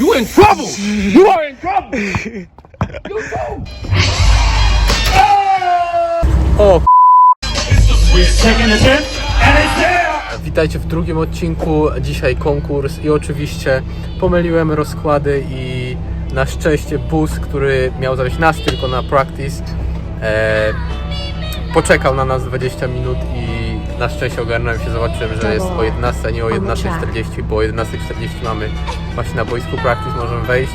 You in trouble. You are in trouble. You too. O, Second attempt, and it's there! witajcie w drugim odcinku. Dzisiaj konkurs i oczywiście pomyliłem rozkłady i na szczęście bus, który miał zawieźć nas tylko na practice, e, poczekał na nas 20 minut i na szczęście ogarnąłem się, zobaczyłem, że jest o 11, a nie o 11.40, bo o 11.40 mamy właśnie na boisku practice, możemy wejść.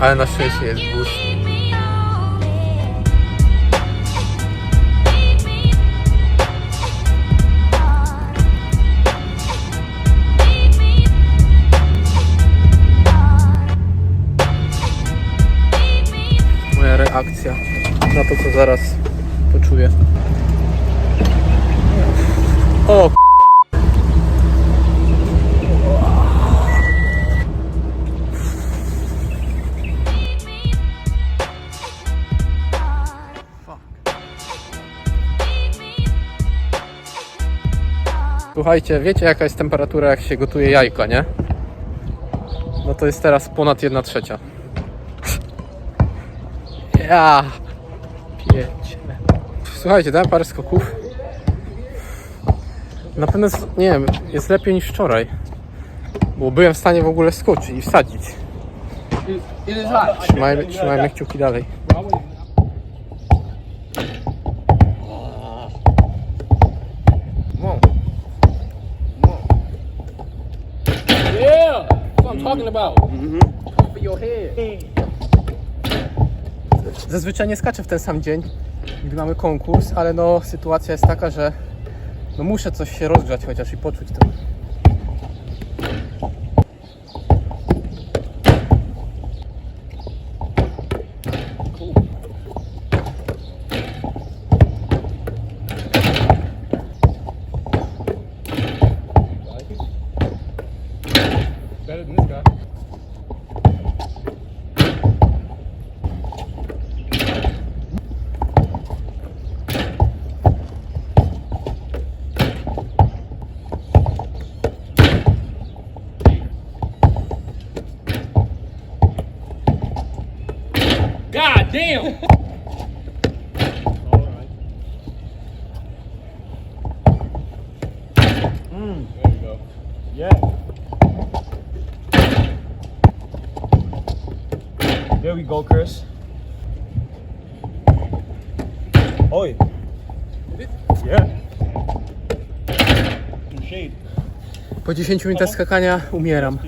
Ale na szczęście jest bus. Słuchajcie, wiecie jaka jest temperatura jak się gotuje jajka, nie? No to jest teraz ponad 1 trzecia. Ja pięcie. Słuchajcie, dałem parę skoków. Na pewno, jest, nie wiem, jest lepiej niż wczoraj. Bo byłem w stanie w ogóle skoczyć i wsadzić. Trzymajmy, trzymajmy kciuki dalej. Yeah. That's what I'm talking about. For your head. Zazwyczaj nie skaczę w ten sam dzień, gdy mamy konkurs, ale no sytuacja jest taka, że no muszę coś się rozgrzać chociaż i poczuć to. Better than this guy. God damn! There you go. Yeah. There we go, Chris. Oi. Yeah. Po 10 minutach skakania umieram.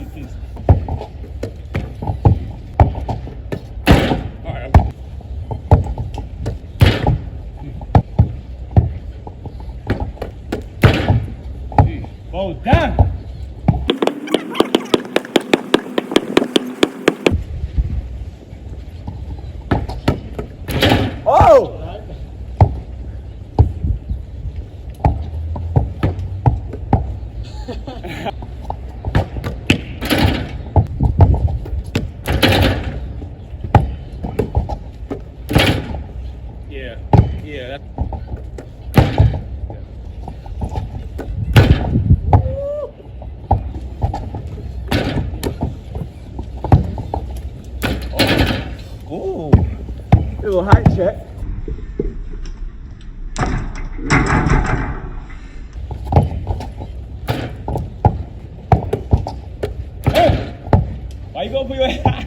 Why you go for your hat?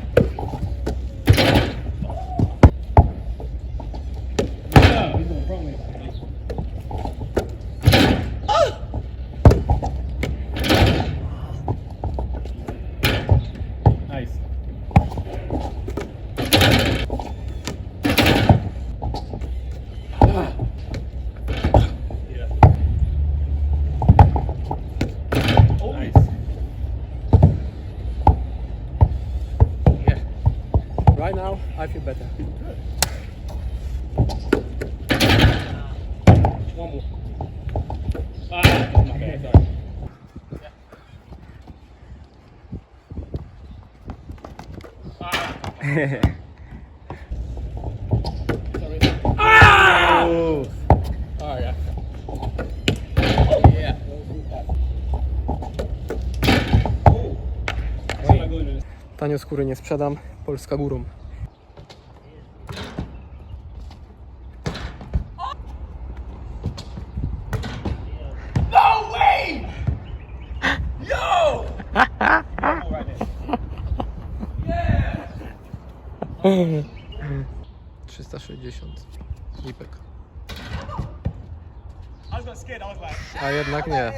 yeah, he's in front of me. Nice. Yeah. Nice. Yeah. Right now, I feel better. One more. Sorry. Ah! Oh. All right. Yeah. Tanio skóry nie sprzedam, Polska górą. 360. Lipek. I was got scared. I was like, A jednak nie. Alright.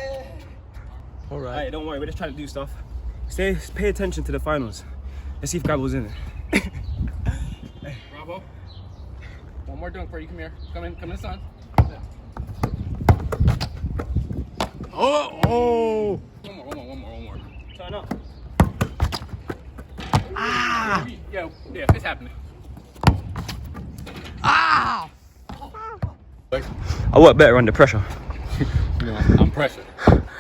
Alright, don't worry. We're just trying to do stuff. Stay, pay attention to the finals. Let's see if Gabriel's in it. Bravo. One more dunk for you. Come here. Come in. Come in, son. Oh! oh. One more. One more. One more. One more. Turn up. Yeah. Yeah. It's happening. I work better under pressure. No, I'm pressure.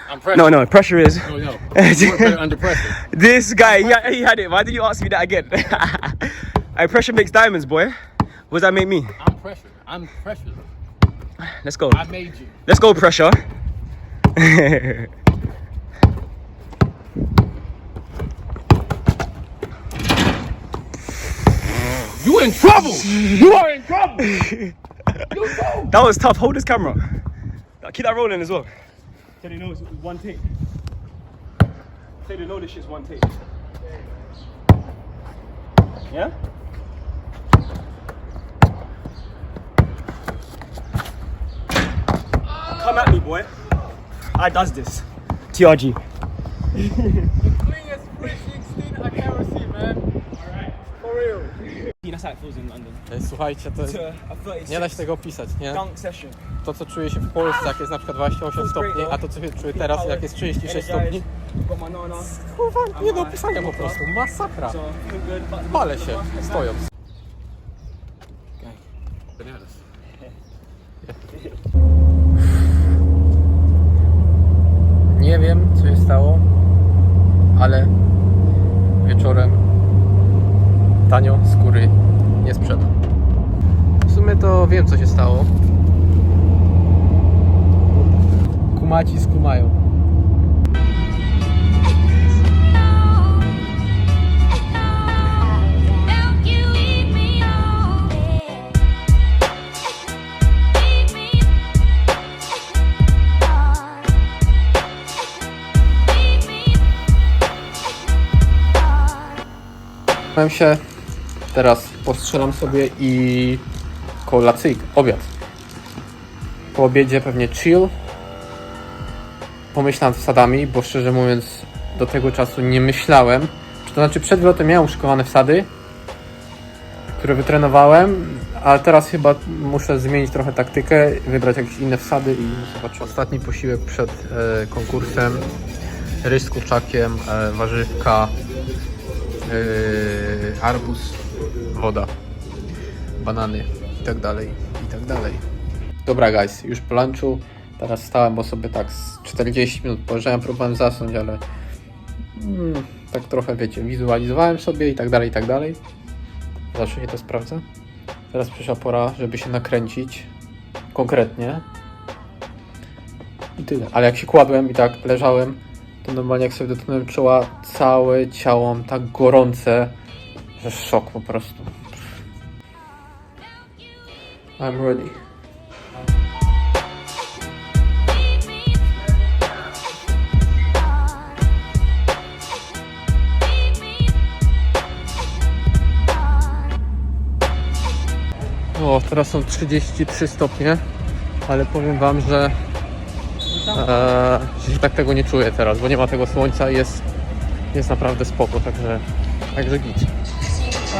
I'm pressure. No, no, pressure is. Oh, no, no. Work better under pressure. This guy, he, he had it. Why did you ask me that again? I pressure makes diamonds, boy. What does that make me? I'm pressure. I'm pressure. Let's go. I made you. Let's go, pressure. You in trouble. you are in trouble. That was tough. Hold this camera. Keep that rolling as well. Say they know it's one take. Say they know this shit's one take. Yeah? Come at me, boy. I does this. TRG. In London. Ej, Słuchajcie, to jest, To a 36 nie da się tego opisać, nie? dunk session. To co czuję się w Polsce, jak jest na przykład 28 stopni, a to co się czuję teraz, jak jest 36 stopni. Got my nana. Kurwa, nie do opisania po prostu, masakra. So, feel good. But Palę się, stojąc. Nie wiem, co się stało, ale wieczorem tanio skóry nie sprzedam. W sumie to wiem, co się stało. Kumaci skumają. Zastanawiam się, teraz postrzelam sobie i kolacyjkę, obiad. Po obiedzie pewnie chill. Pomyśl nad wsadami, bo szczerze mówiąc do tego czasu nie myślałem. Czy to znaczy przed wylotem miałem uszykowane wsady, które wytrenowałem, a teraz chyba muszę zmienić trochę taktykę, wybrać jakieś inne wsady i zobaczyć. Ostatni posiłek przed e, konkursem. Ryż z kurczakiem, e, warzywka, yy, arbuz, woda, banany i tak dalej, i tak dalej. Dobra guys, już po lunchu, teraz stałem, bo sobie tak z 40 minut poleżałem, próbowałem zasnąć, ale mm, tak trochę wiecie, wizualizowałem sobie i tak dalej, i tak dalej. Zawsze się to sprawdza. Teraz przyszła pora, żeby się nakręcić konkretnie. I tyle. Ale jak się kładłem i tak leżałem, to normalnie jak sobie dotknąłem czoła, całe ciało tak gorące, że szok po prostu. I'm ready. O, teraz są 33 stopnie, ale powiem Wam, że e, tak tego nie czuję teraz, bo nie ma tego słońca i jest, jest naprawdę spoko, także, także git.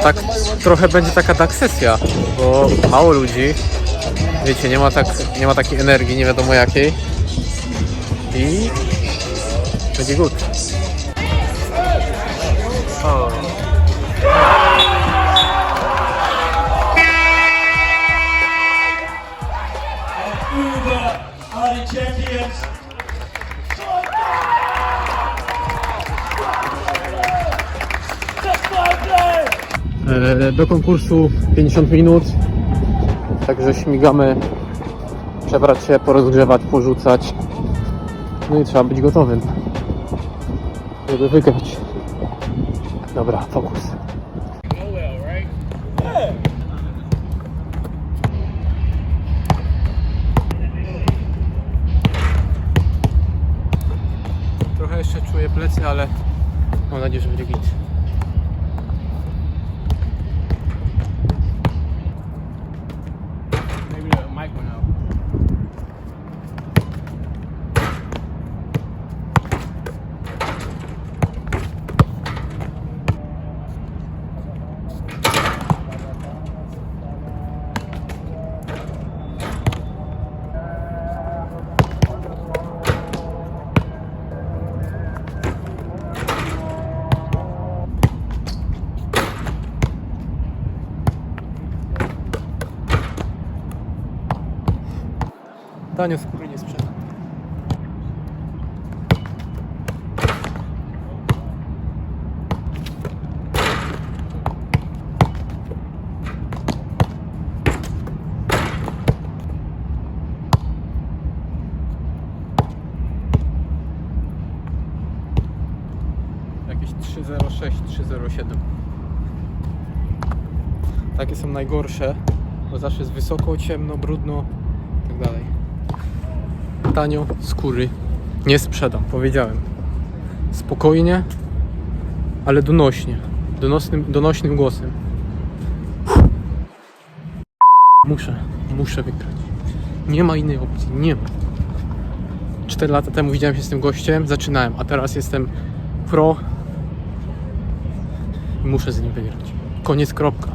Tak trochę będzie taka tak sesja, bo mało ludzi, wiecie, nie ma, tak, nie ma takiej energii, nie wiadomo jakiej i będzie good. O. Do konkursu 50 minut, także śmigamy, przebrać się, porozgrzewać, porzucać. No i trzeba być gotowym, żeby wygrać. Dobra, fokus. Trochę jeszcze czuję plecy, ale mam nadzieję, że będzie git. Tanio skóry nie sprzeda. Jakieś 306, 307. Takie są najgorsze, bo zawsze jest wysoko, ciemno, brudno tanio skóry nie sprzedam, powiedziałem. Spokojnie, ale donośnie. Donosnym, donośnym głosem. Muszę, muszę wygrać. Nie ma innej opcji, nie ma. Cztery lata temu widziałem się z tym gościem, zaczynałem, a teraz jestem pro muszę z nim wygrać. Koniec, kropka.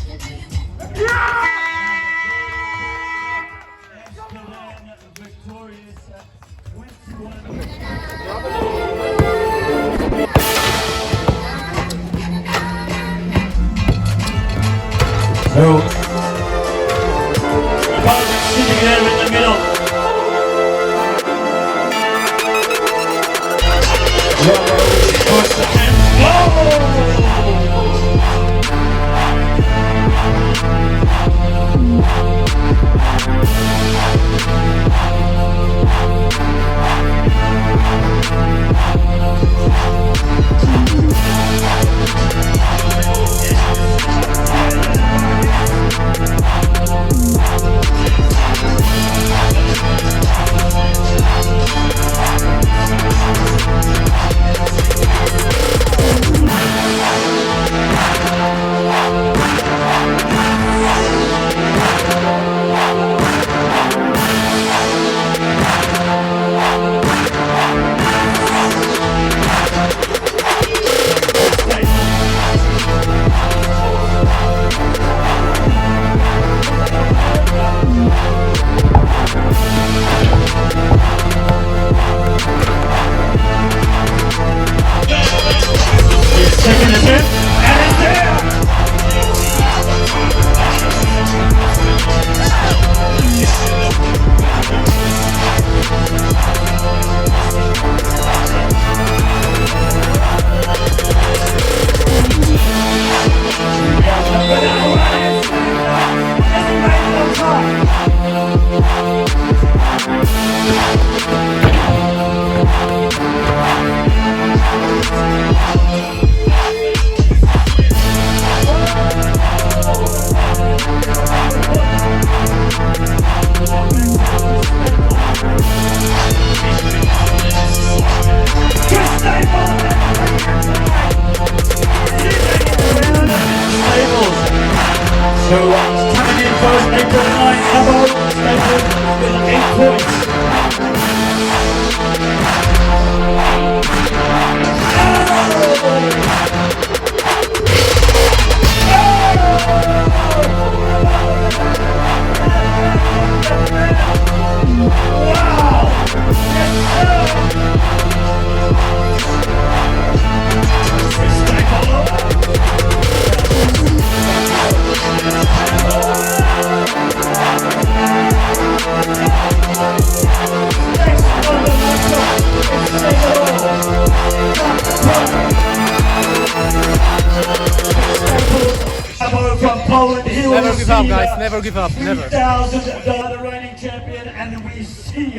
give up, never. $2,000 reigning champion, and we see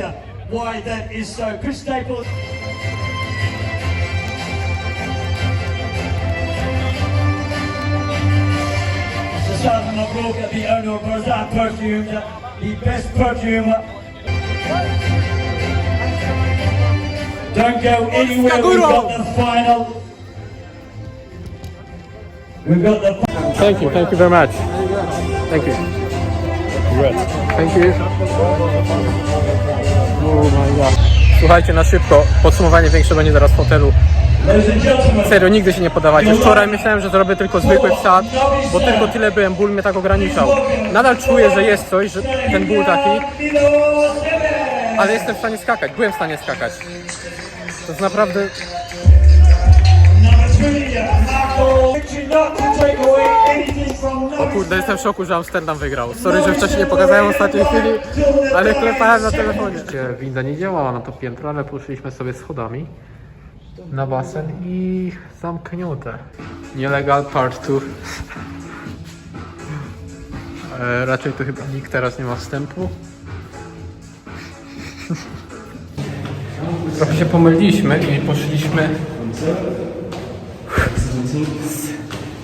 why that is so. Chris Staples. Shazam Mabruk, the owner of Barzan Perfume, the best perfume. Don't go anywhere, we've got the final. We've got the final. Thank you, thank you very much. Thank you. Thank you. Oh my god. Słuchajcie, na szybko, podsumowanie większe będzie zaraz w hotelu. Serio, nigdy się nie podawajcie. Wczoraj myślałem, że zrobię tylko zwykły wsad, bo tylko tyle byłem, ból mnie tak ograniczał. Nadal czuję, że jest coś, że ten ból taki, ale jestem w stanie skakać, byłem w stanie skakać. To jest naprawdę... O kurde, jestem w szoku, że Amsterdam wygrał. Sorry, że wcześniej nie pokazałem w ostatniej chwili, ale klepałem na telefonie. Winda nie działała na to piętro, ale poszliśmy sobie schodami na basen i zamknięte. Nielegal part 2. E, raczej to chyba nikt teraz nie ma wstępu. Trochę się pomyliliśmy i poszliśmy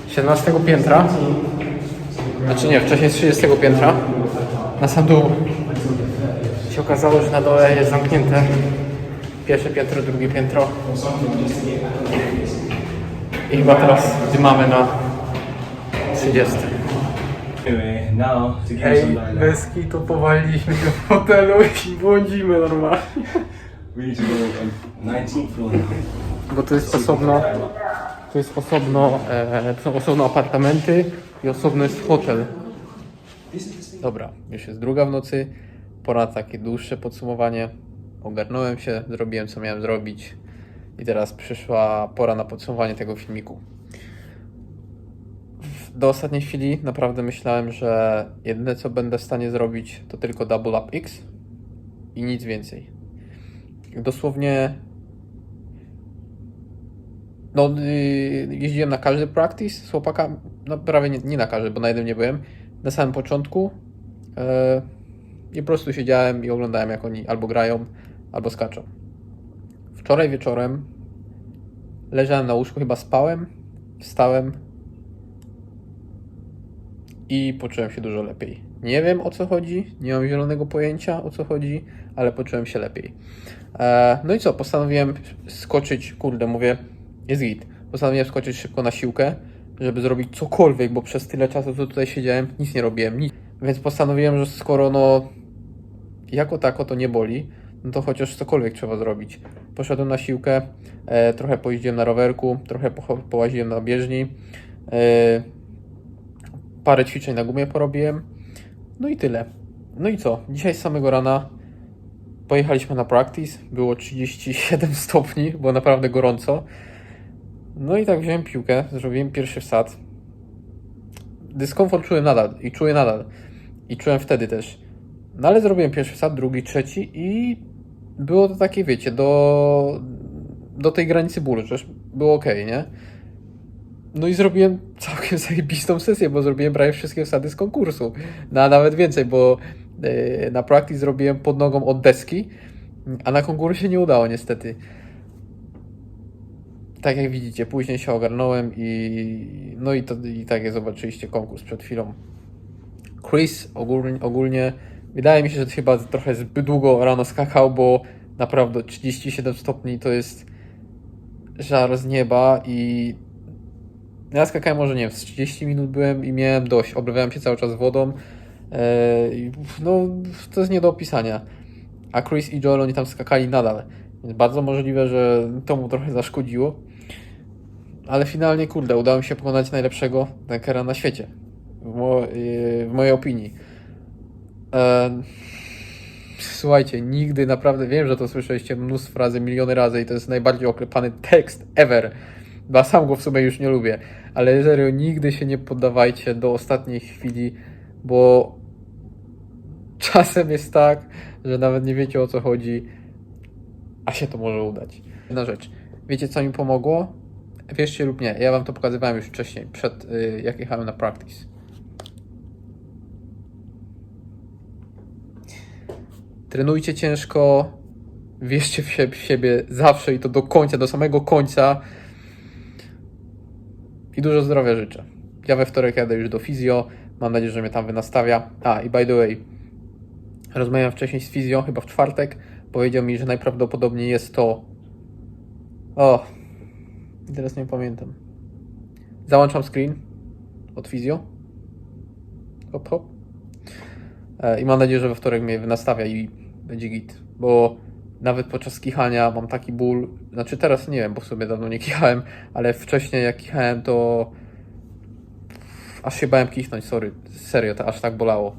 17 piętra. Znaczy nie, wcześniej z 30 piętra. Na sam dół. Się okazało, że na dole jest zamknięte pierwsze piętro, drugie piętro. I chyba teraz dymamy na 30 Anyway, now to get Ej, bez kitu powaliliśmy się w hotelu i błądzimy normalnie. We need to go on 19th floor now. bo to jest osobno to jest osobno e, to są osobno apartamenty i osobno jest hotel Dobra, już jest druga w nocy. Pora takie dłuższe podsumowanie. Ogarnąłem się, zrobiłem co miałem zrobić. I teraz przyszła pora na podsumowanie tego filmiku. Do ostatniej chwili naprawdę myślałem, że jedyne co będę w stanie zrobić to tylko Double Up X i nic więcej. Dosłownie. No, yy, jeździłem na każdy practice z chłopakami. No, prawie nie, nie na każdy, bo na jednym nie byłem. Na samym początku. E, I po prostu siedziałem i oglądałem, jak oni albo grają, albo skaczą. Wczoraj wieczorem leżałem na łóżku, chyba spałem, wstałem i poczułem się dużo lepiej. Nie wiem o co chodzi, nie mam zielonego pojęcia o co chodzi, ale poczułem się lepiej. E, no i co, postanowiłem skoczyć, kurde, mówię, jest git. Postanowiłem skoczyć szybko na siłkę, żeby zrobić cokolwiek, bo przez tyle czasu, co tutaj siedziałem, nic nie robiłem, nic. Więc postanowiłem, że skoro no jako tako to nie boli, no to chociaż cokolwiek trzeba zrobić. Poszedłem na siłkę, e, trochę pojeździłem na rowerku, trochę po, połaziłem na bieżni, e, parę ćwiczeń na gumie porobiłem, no i tyle. No i co? Dzisiaj z samego rana pojechaliśmy na practice, było 37 stopni, było naprawdę gorąco. No i tak wziąłem piłkę, zrobiłem pierwszy wsad. Dyskomfort czułem nadal i czuję nadal. I czułem wtedy też. No ale zrobiłem pierwszy wsad, drugi, trzeci i było to takie, wiecie, do, do tej granicy bólu, już było ok, nie? No i zrobiłem całkiem zajebistą sesję, bo zrobiłem prawie wszystkie wsady z konkursu. No, a nawet więcej, bo yy, na practice zrobiłem pod nogą od deski, a na konkursie nie udało niestety. Tak jak widzicie, później się ogarnąłem i no i, to, i tak jak zobaczyliście konkurs przed chwilą. Chris ogólnie, ogólnie wydaje mi się, że chyba trochę zbyt długo rano skakał, bo naprawdę 37 stopni to jest żar z nieba i ja skakałem może nie wiem, z 30 minut byłem i miałem dość, oblewałem się cały czas wodą i no to jest nie do opisania. A Chris i Joel oni tam skakali nadal. Więc bardzo możliwe, że to mu trochę zaszkodziło. Ale finalnie, kurde, udało mi się pokonać najlepszego tankera na świecie. W, mo- yy, w mojej opinii. Eee, słuchajcie, nigdy naprawdę wiem, że to słyszeliście mnóstwo razy, miliony razy i to jest najbardziej oklepany tekst ever. Bo sam go w sumie już nie lubię. Ale serio, nigdy się nie poddawajcie do ostatniej chwili, bo czasem jest tak, że nawet nie wiecie o co chodzi, a się to może udać. Jedna rzecz. Wiecie co mi pomogło? Wierzcie lub nie, ja wam to pokazywałem już wcześniej, przed y, jak jechałem na practice. Trenujcie ciężko, wierzcie w siebie, zawsze i to do końca, do samego końca. I dużo zdrowia życzę. Ja we wtorek jadę już do fizjo, Mam nadzieję, że mnie tam wynastawia. A, i by the way, rozmawiałem wcześniej z fizją, chyba w czwartek. Powiedział mi, że najprawdopodobniej jest to... O, teraz nie pamiętam. Załączam screen od fizjo. Hop, hop. E, I mam nadzieję, że we wtorek mnie wynastawia i będzie git. Bo nawet podczas kichania mam taki ból. Znaczy teraz nie wiem, bo sobie dawno nie kichałem, ale wcześniej jak kichałem to aż się bałem kichnąć, sorry. Serio, to aż tak bolało.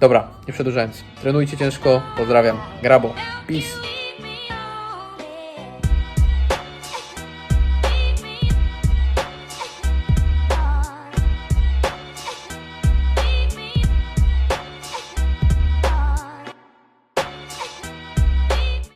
Dobra, nie przedłużając. Trenujcie ciężko, pozdrawiam. Grabo. Peace.